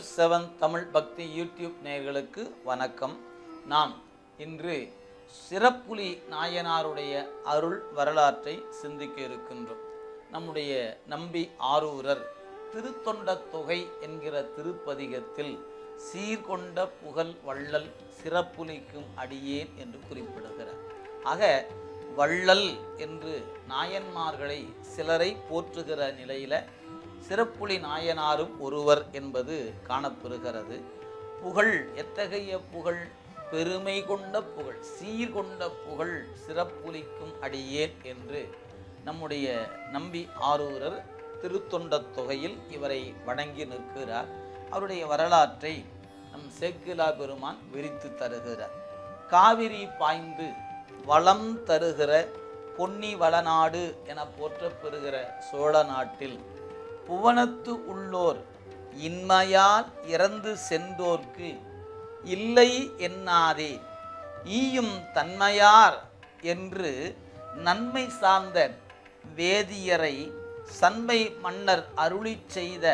News seven Tamil பக்தி YouTube நேயர்களுக்கு வணக்கம். நாம் இன்று சிறப்புலி நாயனாருடைய அருள் வரலாற்றை சிந்திக்க இருக்கின்றோம். நம்முடைய நம்பி ஆரூரர் திருத்தொண்ட தொகை என்கிற திருப்பதிகத்தில் சீர்கொண்ட புகழ் வள்ளல் சிறப்புலிக்கும் அடியேன் என்று குறிப்பிடுகிறார். ஆக வள்ளல் என்று நாயன்மார்களை சிலரை போற்றுகிற நிலையில் சிறப்புலி நாயனாரும் ஒருவர் என்பது காணப்பெறுகிறது. புகழ் எத்தகைய புகழ்? பெருமை கொண்ட புகழ் சீர்கொண்ட புகழ் சிறப்புலிக்கும் அடியேன் என்று நம்முடைய நம்பி ஆரூரர் திருத்தொண்டத் தொகையில் இவரை வணங்கி நிற்கிறார். அவருடைய வரலாற்றை நம் சேக்கிலா பெருமான் விரித்து தருகிறார். காவிரி பாய்ந்து வளம் தருகிற பொன்னி வளநாடு என போற்றப்பெறுகிற சோழ நாட்டில் புவனத்து உள்ளோர் இன்மையால் இறந்து சென்றோர்க்கு இல்லை என்னாதே. ஈயும் தன்மையார் என்று நன்மை சார்ந்த வேதியரை சண்மை மன்னர் அருளிச் செய்த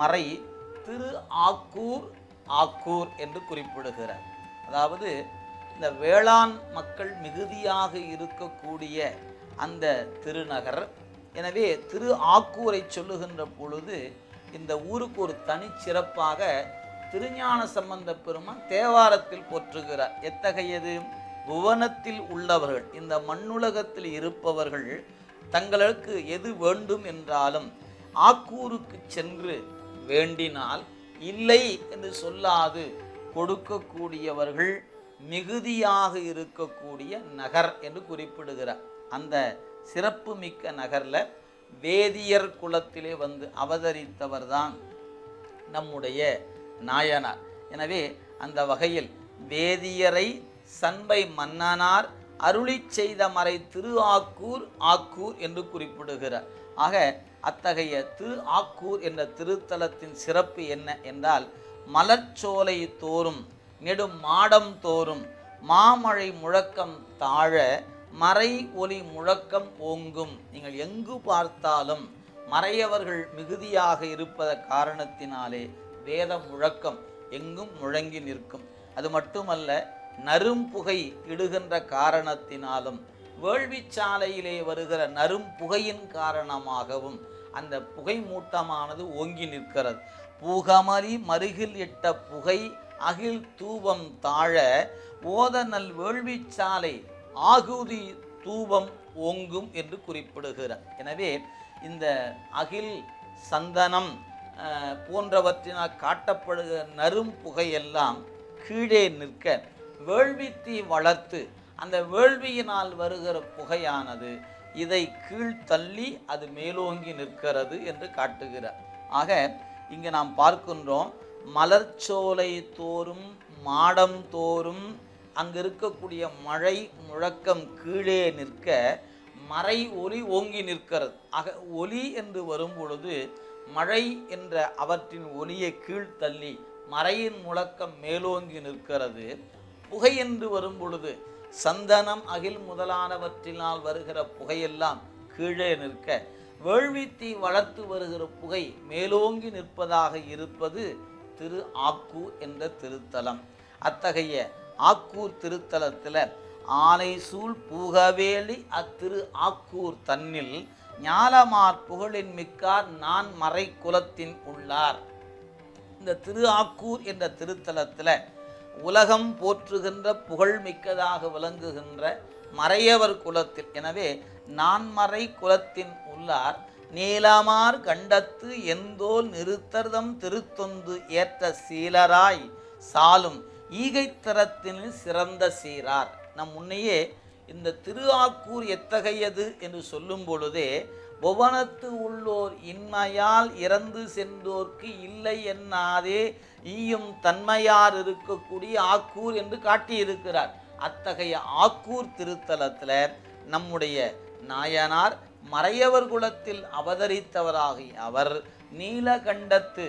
மறை திரு ஆக்கூர் ஆக்கூர் என்று குறிப்பிடுகிறார். அதாவது இந்த வேளாண் மக்கள் மிகுதியாக இருக்கக்கூடிய அந்த திருநகர் எனவே திரு ஆக்கூரை சொல்லுகின்ற பொழுது இந்த ஊருக்கு ஒரு தனிச்சிறப்பாக திருஞான சம்பந்த பெருமான் தேவாரத்தில் போற்றுகிறார். எத்தகையது? புவனத்தில் உள்ளவர்கள் இந்த மண்ணுலகத்தில் இருப்பவர்கள் தங்களுக்கு எது வேண்டும் என்றாலும் ஆக்கூருக்கு சென்று வேண்டினால் இல்லை என்று சொல்லாது கொடுக்கக்கூடியவர்கள் மிகுதியாக இருக்கக்கூடிய நகர் என்று குறிப்பிடுகிறார். அந்த சிறப்பு மிக்க வேதியர் குலத்திலே வந்து அவதரித்தவர் தான் நம்முடைய நாயனார். எனவே அந்த வகையில் வேதியரை சண்பை மன்னனார் அருளி செய்த மறை திரு ஆக்கூர் ஆக்கூர் என்று குறிப்பிடுகிறார். ஆக அத்தகைய திரு ஆக்கூர் என்ற திருத்தலத்தின் சிறப்பு என்ன என்றால் மலர்ச்சோலை தோறும் நெடும் மாடம் தோறும் மாமழை முழக்கம் தாழ மறை ஒலி முழக்கம் ஓங்கும். நீங்கள் எங்கு பார்த்தாலும் மறையவர்கள் மிகுதியாக இருப்பத காரணத்தினாலே வேத முழக்கம் எங்கும் முழங்கி நிற்கும். அது மட்டுமல்ல நரும்புகை இடுகின்ற காரணத்தினாலும் வேள்விச்சாலையிலே வருகிற நரும்புகையின் காரணமாகவும் அந்த புகை மூட்டமானது ஓங்கி நிற்கிறது. பூகமரி மருகில் இட்ட புகை அகில் தூபம் தாழ ஓதநல் வேள்விச்சாலை ஆகுதி தூபம் ஓங்கும் என்று குறிப்பிடுகிறார். எனவே இந்த அகில் சந்தனம் போன்றவற்றினால் காட்டப்படுகிற நரும் புகையெல்லாம் கீழே நிற்க வேள்வித்தீ வளர்த்து அந்த வேள்வியினால் வருகிற புகையானது இதை கீழ் தள்ளி அது மேலோங்கி நிற்கிறது என்று காட்டுகிறார். ஆக இங்கே நாம் பார்க்கின்றோம் மலர்ச்சோலை தோறும் மாடம் தோறும் அங்கு இருக்கக்கூடிய மழை முழக்கம் கீழே நிற்க மறை ஒலி ஓங்கி நிற்கிறது. ஆக ஒலி என்று வரும் பொழுது மழை என்ற அவற்றின் ஒலியை கீழ்த்தள்ளி மறையின் முழக்கம் மேலோங்கி நிற்கிறது. புகை என்று வரும் பொழுது சந்தனம் அகில் முதலானவற்றினால் வருகிற புகையெல்லாம் கீழே நிற்க வேள்வித்தீ வளர்த்து வருகிற புகை மேலோங்கி நிற்பதாக இருப்பது திரு ஆக்கு என்ற திருத்தலம். அத்தகைய ஆக்கூர் திருத்தலத்தில் ஆலை சூழ் பூகவேலி அத்திரு ஆக்கூர் தன்னில் ஞாலமார் புகழின் மிக்கார் நான் மறை குலத்தின் உள்ளார். இந்த திரு ஆக்கூர் என்ற திருத்தலத்தில் உலகம் போற்றுகின்ற புகழ் மிக்கதாக விளங்குகின்ற மறையவர் குலத்தில் எனவே நான்மறை குலத்தின் உள்ளார். நீலமார் கண்டத்து எந்தோல் நிறுத்தர்தம் திருத்தொந்து ஏற்ற சீலராய் சாலும் ஈகைத்தரத்தில் சிறந்த சீரார். நம் முன்னையே இந்த திரு ஆக்கூர் எத்தகையது என்று சொல்லும் பொழுதே புவனத்து உள்ளோர் இன்மையால் இறந்து சென்றோர்க்கு இல்லை என்னாதே ஈயும் தன்மையார் இருக்கக்கூடிய ஆக்கூர் என்று காட்டியிருக்கிறார். அத்தகைய ஆக்கூர் திருத்தலத்தில் நம்முடைய நாயனார் மறையவர் குலத்தில் அவதரித்தவராகிய அவர் நீலகண்டத்து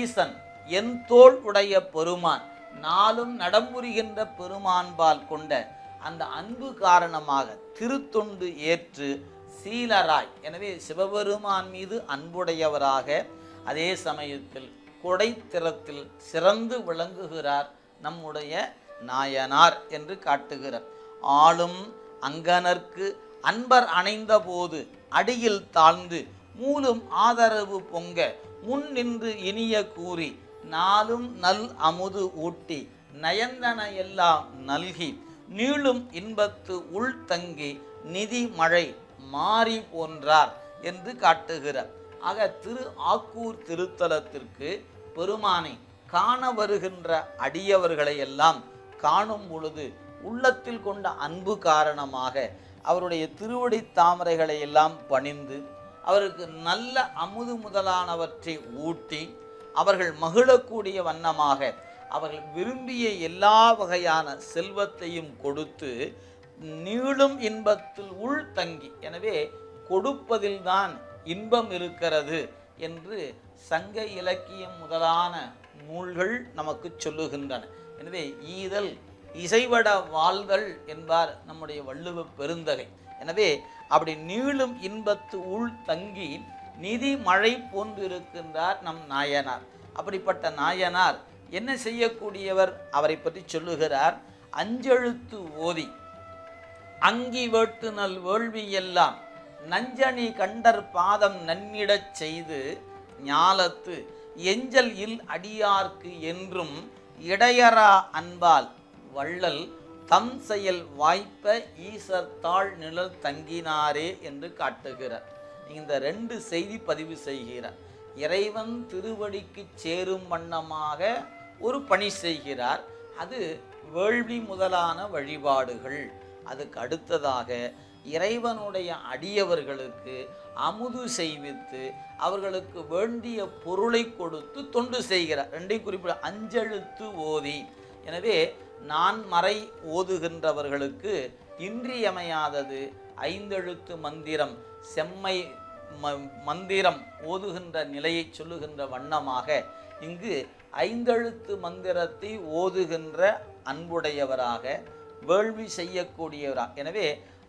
ஈசன் என் தோல் உடைய பெருமான். நாளும் நடம்புரிகின்ற பெருமான்பால் கொண்ட அந்த அன்பு காரணமாக திருத்தொண்டு ஏற்று சீலராய் எனவே சிவபெருமான் மீது அன்புடையவராக அதே சமயத்தில் கொடைத்திறத்தில் சிறந்து விளங்குகிறார் நம்முடைய நாயனார் என்று காட்டுகிறார். ஆளும் அங்கனர்க்கு அன்பர் அணைந்த போது அடியில் தாழ்ந்து மூலும் ஆதரவு பொங்க முன் நின்று இனிய கூறி நாளும் நல் அமுது ஊட்டி நயந்தன எல்லாம் நல்கி நீளும் இன்பத்து உள் தங்கி நிதி மழை மாறி போன்றார் என்று காட்டுகிறார். ஆக திரு ஆக்கூர் திருத்தலத்திற்கு பெருமானை காண வருகின்ற அடியவர்களை எல்லாம் காணும் பொழுது உள்ளத்தில் கொண்ட அன்பு காரணமாக அவருடைய திருவடி தாமரைகளை எல்லாம் பணிந்து அவருக்கு நல்ல அமுது முதலானவற்றை ஊட்டி அவர்கள் மகிழக்கூடிய வண்ணமாக அவர்கள் விரும்பிய எல்லா வகையான செல்வத்தையும் கொடுத்து நீளும் இன்பத்தில் உள் தங்கி எனவே கொடுப்பதில்தான் இன்பம் இருக்கிறது என்று சங்க இலக்கியம் முதலான நூல்கள் நமக்கு சொல்லுகின்றன. எனவே ஈதல் இசைவட வாழ்தல் என்பார் நம்முடைய வள்ளுவ பெருந்தகை. எனவே அப்படி நீளும் இன்பத்து உள் தங்கி நிதி மழை போன்றிருக்கின்றார் நம் நாயனார். அப்படிப்பட்ட நாயனார் என்ன செய்யக்கூடியவர்? அவரை பற்றி சொல்லுகிறார். அஞ்செழுத்து ஓதி அங்கி வேட்டுநல் வேள்வி எல்லாம் நஞ்சனி கண்டர் பாதம் நன்னிடச் செய்து ஞாலத்து எஞ்சல் இல் அடியார்க்கு என்றும் இடையரா அன்பால் வள்ளல் தம் செயல் வாய்ப்ப ஈசர் தாழ் நிழல் தங்கினாரே என்று காட்டுகிறார். இந்த ரெண்டு செய்தி பதிவு செய்கிறார். இறைவன் திருவடிக்கு சேரும் வண்ணமாக ஒரு பணி செய்கிறார். அது வேள்வி முதலான வழிபாடுகள். அதுக்கு அடுத்ததாக இறைவனுடைய அடியவர்களுக்கு அமுது செய்வித்து அவர்களுக்கு வேண்டிய பொருளை கொடுத்து தொண்டு செய்கிறார். ரெண்டையும் குறிப்பிட அஞ்செழுத்து ஓதி. எனவே நான் மறை ஓதுகின்றவர்களுக்கு இன்றியமையாதது ஐந்தெழுத்து மந்திரம். செம்மை மந்திரம் ஓதுகின்ற நிலையை சொல்லுகின்ற வண்ணமாக இங்கு ஐந்தெழுத்து மந்திரத்தை ஓதுகின்ற அன்புடையவராக வேள்வி செய்யக்கூடியவராக எனவே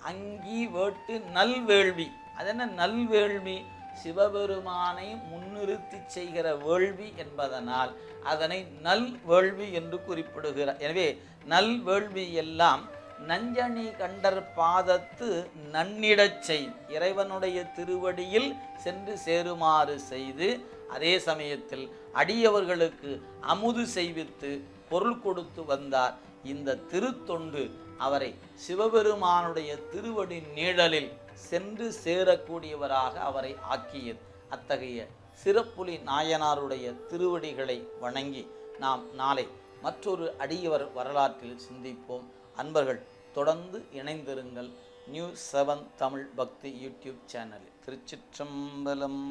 அங்கி வேட்டு நல்வேள்வி அதென்ன நல்வேள்வி சிவபெருமானை முன்னிறுத்தி செய்கிற வேள்வி என்பதனால் அதனை நல் வேள்வி என்று குறிப்பிடுகிறார். எனவே நல் வேள்வி எல்லாம் நஞ்சனி கண்டர் பாதத்து நன்னிடச் செய். இறைவனுடைய திருவடியில் சென்று சேருமாறு செய்து அதே சமயத்தில் அடியவர்களுக்கு அமுது செய்வித்து பொருள் கொடுத்து வந்தார். இந்த திருத்தொண்டு அவரை சிவபெருமானுடைய திருவடி நீழலில் சென்று சேரக்கூடியவராக அவரை ஆக்கியது. அத்தகைய சிறப்புலி நாயனாருடைய திருவடிகளை வணங்கி நாம் நாளை மற்றொரு அடியவர் வரலாற்றில் சிந்திப்போம். அன்பர்கள் தொடர்ந்து இணைந்திருங்கள் நியூ செவன் தமிழ் பக்தி யூடியூப் சேனலில். திருச்சிற்றம்பலம்.